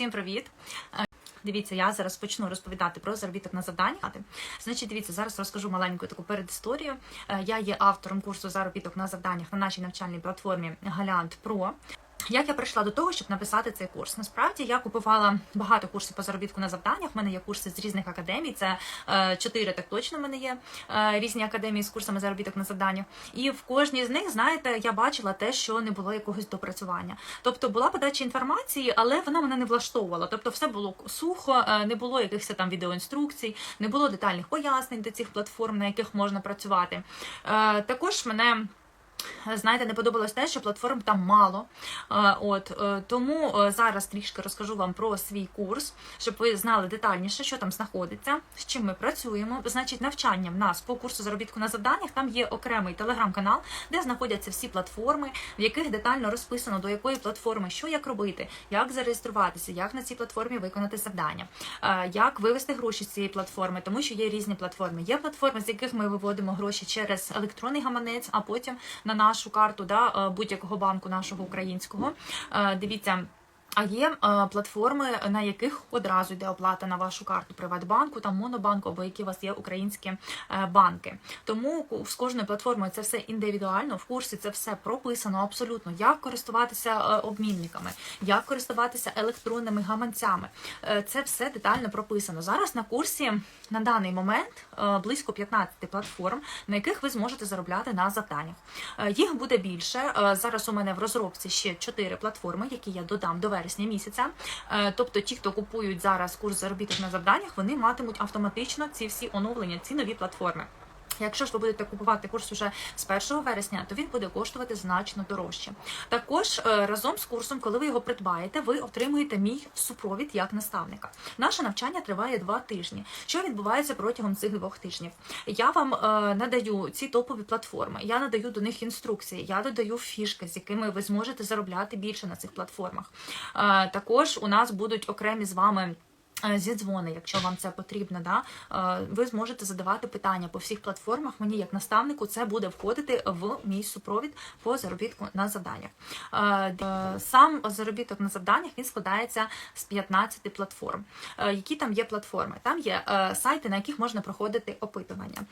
Всім привіт! Е, Дивіться, я зараз почну розповідати про заробіток на завдання. Значить, дивіться, зараз розкажу маленьку таку передісторію. Е, Я є автором курсу заробіток на завданнях на нашій навчальній платформі Галянт Про. Як я прийшла до того, щоб написати цей курс? Насправді я купувала багато курсів по заробітку на завданнях. У мене є курси з різних академій. Це е, чотири, так точно в мене є е, різні академії з курсами заробіток на завданнях. І в кожній з них, знаєте, я бачила те, що не було якогось допрацювання. Тобто була подача інформації, але вона мене не влаштовувала. Тобто, все було сухо, е, не було якихось там відеоінструкцій, не було детальних пояснень до цих платформ, на яких можна працювати. Також мене. Знаєте, не подобалось те, що платформ там мало. Е, От е, тому е, зараз трішки розкажу вам про свій курс, щоб ви знали детальніше, що там знаходиться, з чим ми працюємо. Значить, навчання в нас по курсу заробітку на завданнях. Там є окремий телеграм-канал, де знаходяться всі платформи, в яких детально розписано до якої платформи, що як робити, як зареєструватися, як на цій платформі виконати завдання, як вивести гроші з цієї платформи, тому що є різні платформи. Є платформи, з яких ми виводимо гроші через електронний гаманець, а потім на нашу карту да, е, будь-якого банку нашого українського. Е, Дивіться. А є е, платформи, на яких одразу йде оплата на вашу карту Приватбанку, там Монобанку або які у вас є українські е, банки. Тому з кожною платформою це все індивідуально. В курсі це все прописано абсолютно, як користуватися е, обмінниками, як користуватися електронними гаманцями. Це все детально прописано. Зараз на курсі на даний момент близько 15 платформ, на яких ви зможете заробляти на завданнях. Їх буде більше. Зараз у мене в розробці ще 4 платформи, які я додам до вересня місяця. Е, Тобто, ті, хто купують зараз курс заробіток на завданнях, вони матимуть автоматично ці всі оновлення, ці нові платформи. Якщо ж ви будете купувати курс уже з 1 вересня, то він буде коштувати значно дорожче. Також е, разом з курсом, коли ви його придбаєте, ви отримуєте мій супровід як наставника. Наше навчання триває два тижні. Що відбувається протягом цих двох тижнів? Я вам е, надаю ці топові платформи, я надаю до них інструкції, я додаю фішки, з якими ви зможете заробляти більше на цих платформах. Е, Також у нас будуть окремі з вами. Е, Зідзвони, якщо вам це потрібно, да е, ви зможете задавати питання по всіх платформах. Мені як наставнику це буде входити в мій супровід по заробітку на завданнях. Е, Сам заробіток на завданнях він складається з 15 платформ. Які там є платформи? Там є сайти, на яких можна проходити опитування.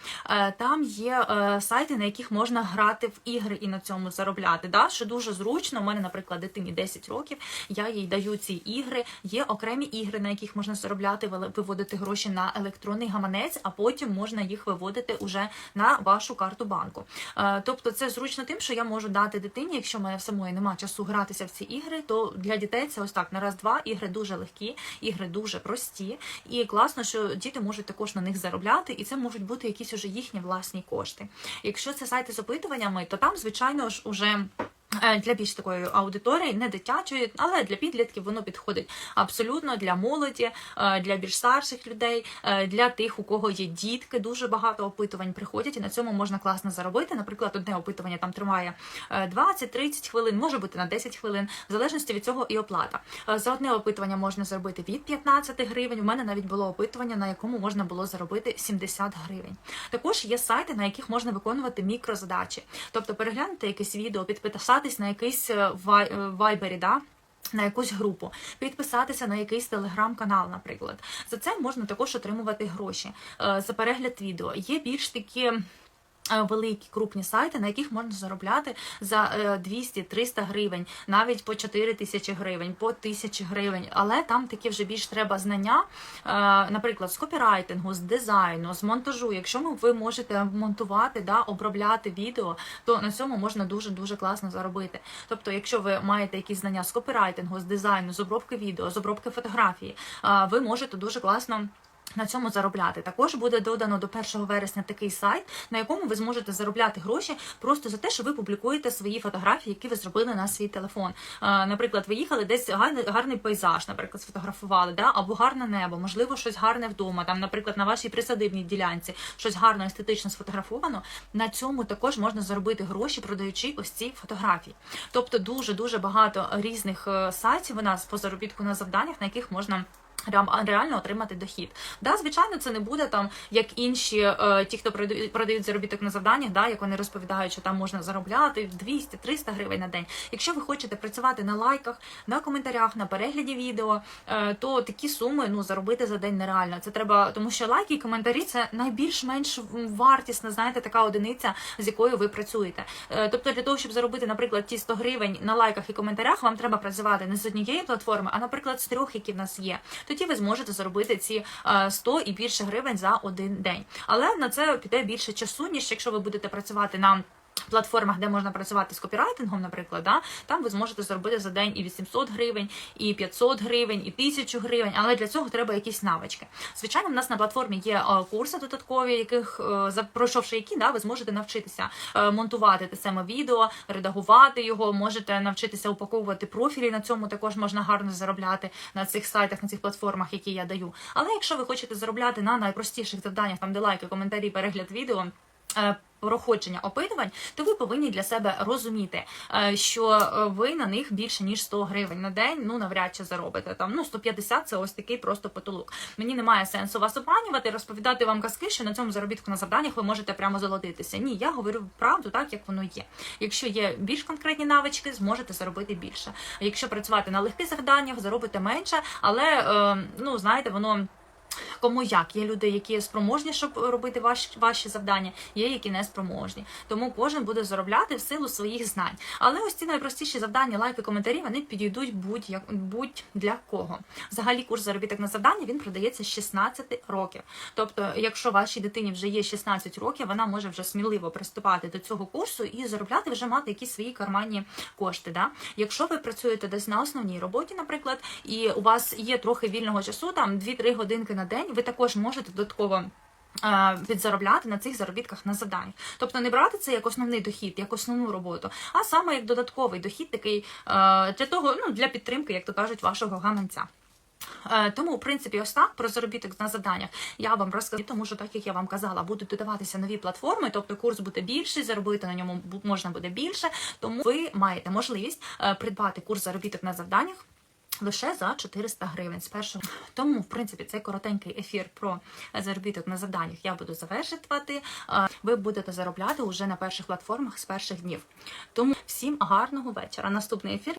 Там є сайти, на яких можна грати в ігри і на цьому заробляти. Да? Що дуже зручно. У мене, наприклад, дитині 10 років. Я їй даю ці ігри. Є окремі ігри, на яких можна заробляти, виводити гроші на електронний гаманець, а потім можна їх виводити уже на вашу карту банку. Е, Тобто, це зручно тим, що я можу дати дитині, якщо в мене в самої немає часу гратися в ці ігри, то для дітей це ось так на раз-два. Ігри дуже легкі, ігри дуже прості, і класно, що діти можуть також на них заробляти, і це можуть бути якісь уже їхні власні кошти. Якщо це сайти з опитуваннями, то там, звичайно ж, уже. Е, Для більш такої аудиторії, не дитячої, але для підлітків воно підходить абсолютно для молоді, е, для більш старших людей, е, для тих, у кого є дітки. Дуже багато опитувань приходять, і на цьому можна класно заробити. Наприклад, одне опитування там триває е, 20-30 хвилин, може бути на 10 хвилин, в залежності від цього і оплата. За одне опитування можна заробити від 15 гривень. У мене навіть було опитування, на якому можна було заробити 70 гривень. Також є сайти, на яких можна виконувати мікрозадачі, тобто переглянути якесь відео, підписатись на якийсь е, е, вайбері, да. На якусь групу підписатися на якийсь телеграм-канал, наприклад, за це можна також отримувати гроші е, за перегляд відео. Є більш такі. Е, Великі крупні сайти, на яких можна заробляти за е, 200-300 гривень, навіть по 4 тисячі гривень, по 1000 гривень. Але там такі вже більш треба знання, е, наприклад, з копірайтингу, з дизайну, з монтажу. Якщо ви можете монтувати, да, обробляти відео, то на цьому можна дуже дуже класно заробити. Тобто, якщо ви маєте якісь знання з копірайтингу, з дизайну, з обробки відео, з обробки фотографії, е, ви можете дуже класно. На цьому заробляти також буде додано до 1 вересня такий сайт, на якому ви зможете заробляти гроші просто за те, що ви публікуєте свої фотографії, які ви зробили на свій телефон. Е, Наприклад, ви їхали десь гарний, гарний пейзаж, наприклад, сфотографували, да? або гарне небо, можливо, щось гарне вдома. Там, наприклад, на вашій присадибній ділянці щось гарно естетично сфотографовано. На цьому також можна заробити гроші, продаючи ось ці фотографії. Тобто, дуже дуже багато різних е, сайтів у нас по заробітку на завданнях, на яких можна реально отримати дохід. Да, звичайно, це не буде там як інші е, ті, хто продають, заробіток на завданнях, да, як вони розповідають, що там можна заробляти 200-300 гривень на день. Якщо ви хочете працювати на лайках, на коментарях, на перегляді відео, е, то такі суми ну заробити за день нереально. Це треба, тому що лайки і коментарі це найбільш-менш вартісна, знаєте, така одиниця, з якою ви працюєте. Е, тобто, для того, щоб заробити, наприклад, ті 100 гривень на лайках і коментарях, вам треба працювати не з однієї платформи, а наприклад, з трьох, які в нас є. Тоді ви зможете заробити ці е, 100 і більше гривень за один день. Але на це піде більше часу, ніж якщо ви будете працювати на платформах, де можна працювати з копірайтингом, наприклад, да, там ви зможете заробити за день і 800 гривень, і 500 гривень, і 1000 гривень, але для цього треба якісь навички. Звичайно, в нас на платформі є е, курси додаткові, яких е, пройшовши які, да, ви зможете навчитися е, монтувати те саме відео, редагувати його, можете навчитися упаковувати профілі. На цьому також можна гарно заробляти на цих сайтах, на цих платформах, які я даю. Але якщо ви хочете заробляти на найпростіших завданнях, там де лайки, коментарі, перегляд відео. Е, Проходження опитувань, то ви повинні для себе розуміти, е, що е, ви на них більше ніж 100 гривень на день, ну навряд чи заробите. Там ну 150 – це ось такий просто потолок. Мені немає сенсу вас обманювати, розповідати вам казки, що на цьому заробітку на завданнях ви можете прямо золотитися. Ні, я говорю правду так, як воно є. Якщо є більш конкретні навички, зможете заробити більше. Якщо працювати на легких завданнях, заробите менше, але ну знаєте, воно. Кому як є люди, які спроможні, щоб робити ваші, ваші завдання, є які не спроможні. Тому кожен буде заробляти в силу своїх знань. Але ось ці найпростіші завдання, лайки, коментарі, вони підійдуть будь-як будь для кого. Взагалі курс заробіток на завдання він продається з 16 років. Тобто, якщо вашій дитині вже є 16 років, вона може вже сміливо приступати до цього курсу і заробляти вже мати якісь свої карманні кошти. Да? Якщо ви працюєте десь на основній роботі, наприклад, і у вас є трохи вільного часу, там 2-3 годинки на день, ви також можете додатково. е, Підзаробляти на цих заробітках на завданнях, тобто не брати це як основний дохід, як основну роботу, а саме як додатковий дохід, такий е, для того, ну для підтримки, як то кажуть, вашого гаманця. Е, Тому, в принципі, ось так про заробіток на завданнях я вам розкажу, тому що так як я вам казала, будуть додаватися нові платформи, тобто курс буде більший, заробити на ньому можна буде більше. Тому ви маєте можливість придбати курс заробіток на завданнях. Лише за 400 гривень з першого. Тому, в принципі, цей коротенький ефір про заробіток на завданнях я буду завершувати. Ви будете заробляти уже на перших платформах з перших днів. Тому всім гарного вечора. Наступний ефір